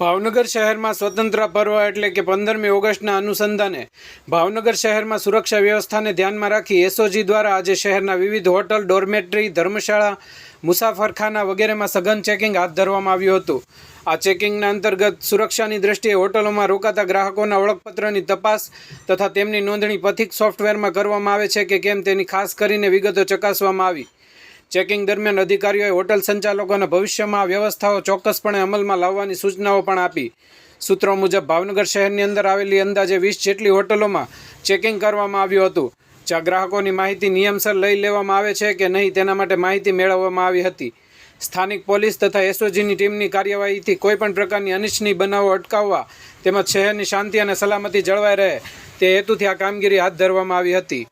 ભાવનગર શહેરમાં સ્વતંત્ર પર્વ એટલે કે પંદરમી ઓગસ્ટના અનુસંધાને ભાવનગર શહેરમાં સુરક્ષા વ્યવસ્થાને ધ્યાનમાં રાખી એસઓજી દ્વારા આજે શહેરના વિવિધ હોટલ, ડોર્મેટરી, ધર્મશાળા, મુસાફરખાના વગેરેમાં સઘન ચેકિંગ હાથ ધરવામાં આવ્યું હતું. આ ચેકિંગના અંતર્ગત સુરક્ષાની દ્રષ્ટિએ હોટલોમાં રોકાતા ગ્રાહકોના ઓળખપત્રની તપાસ તથા તેમની નોંધણી પથિક સોફ્ટવેરમાં કરવામાં આવે છે કે કેમ તેની ખાસ કરીને વિગતો ચકાસવામાં આવી. ચેકિંગ દરમિયાન અધિકારીઓએ હોટલ સંચાલકોને ભવિષ્યમાં વ્યવસ્થાઓ ચોક્કસપણે અમલમાં લાવવાની સૂચનાઓ પણ આપી. સૂત્રો મુજબ, ભાવનગર શહેરની અંદર આવેલી અંદાજે વીસ જેટલી હોટલોમાં ચેકિંગ કરવામાં આવ્યું હતું. જ્યાં ગ્રાહકોની માહિતી નિયમસર લઈ લેવામાં આવે છે કે નહીં તેના માટે માહિતી મેળવવામાં આવી હતી. સ્થાનિક પોલીસ તથા એસઓજીની ટીમની કાર્યવાહીથી કોઈપણ પ્રકારની અનિચ્છનીય બનાવો અટકાવવા તેમજ શહેરની શાંતિ અને સલામતી જળવાઈ રહે તે હેતુથી આ કામગીરી હાથ ધરવામાં આવી હતી.